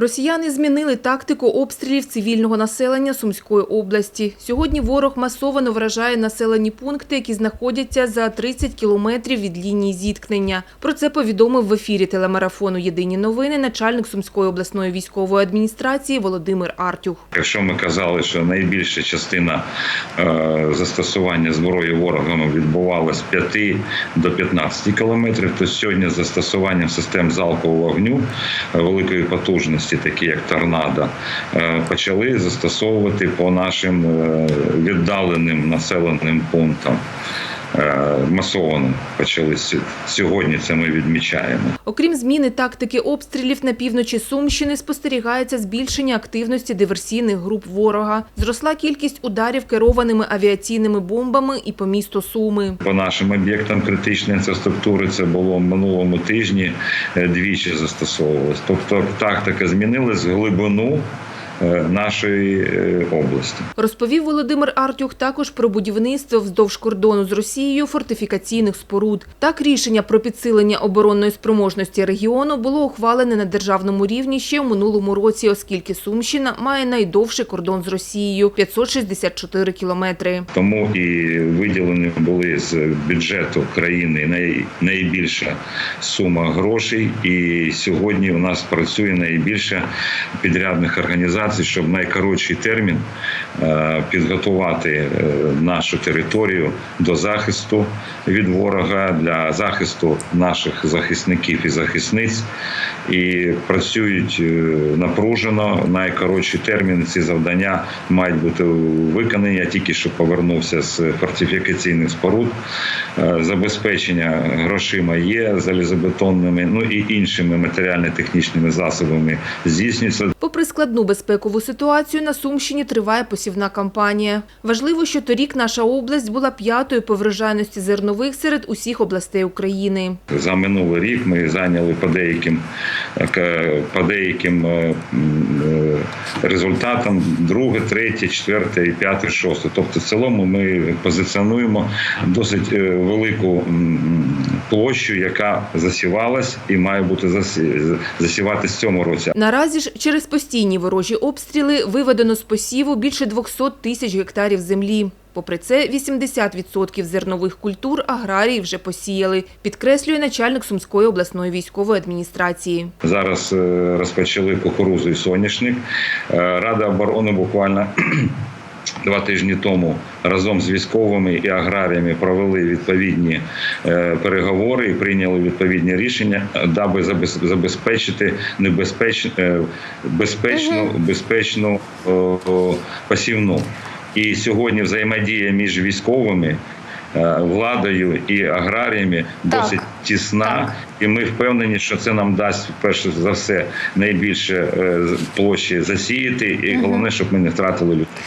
Росіяни змінили тактику обстрілів цивільного населення Сумської області. Сьогодні ворог масово вражає населені пункти, які знаходяться за 30 кілометрів від лінії зіткнення. Про це повідомив в ефірі телемарафону Єдині новини начальник Сумської обласної військової адміністрації Володимир Артюх. Якщо ми казали, що найбільша частина е, застосування зброї ворогами відбувалась з 5 до 15 кілометрів, то сьогодні з застосуванням систем залпового вогню е, великої потужності, такі як торнадо, е, почали застосовувати по нашим е, віддаленим населеним пунктам. Е, Масово почали сь- сьогодні. Це ми відмічаємо. Окрім зміни тактики обстрілів на півночі Сумщини, спостерігається збільшення активності диверсійних груп ворога. Зросла кількість ударів керованими авіаційними бомбами і по місту Суми. По нашим об'єктам критичної інфраструктури це було в минулому тижні е, двічі застосовувалось. Тобто тактика змінилась глибину нашої е, області. Розповів Володимир Артюх також про будівництво вздовж кордону з Росією фортифікаційних споруд. Так, рішення про підсилення оборонної спроможності регіону було ухвалене на державному рівні ще в минулому році, оскільки Сумщина має найдовший кордон з Росією – 564 кілометри. Тому і виділені були з бюджету країни найбільша сума грошей. І сьогодні у нас працює найбільше підрядних організацій, щоб в найкоротший термін е, підготувати е, нашу територію до захисту від ворога для захисту наших захисників і захисниць. І працюють е, напружено. В найкоротші терміни ці завдання мають бути виконані. Я тільки що повернувся з фортифікаційних споруд. Забезпечення грошима є залізобетонними, ну і іншими матеріально-технічними засобами здійснюється. Попри складну безпекову ситуацію, на Сумщині триває посівна кампанія. Важливо, що торік наша область була п'ятою по врожайності зернових серед усіх областей України. За минулий рік ми зайняли по деяким по деяким е, е, результатам друге, третє, четверте і п'яте, шосте. Тобто, в цілому ми позиціонуємо досить е, велику площу, яка засівалась і має бути засі- засіватись в цьому році. Наразі ж через постійні ворожі обстріли виведено з посіву більше 200 тисяч гектарів землі. Попри це, 80% зернових культур аграрії вже посіяли, підкреслює начальник Сумської обласної військової адміністрації. Зараз е, розпочали кукурузу і соняшник. Е, Рада оборони буквально два тижні тому разом з військовими і аграріями провели відповідні е, переговори і прийняли відповідні рішення, е, даби забез- забезпечити небезпеч, е, безпечну, безпечну посівну. І сьогодні взаємодія між військовими. Владою і аграріями досить тісна, і ми впевнені, що це нам дасть перше за все найбільше площі засіяти, і головне, щоб ми не втратили людей.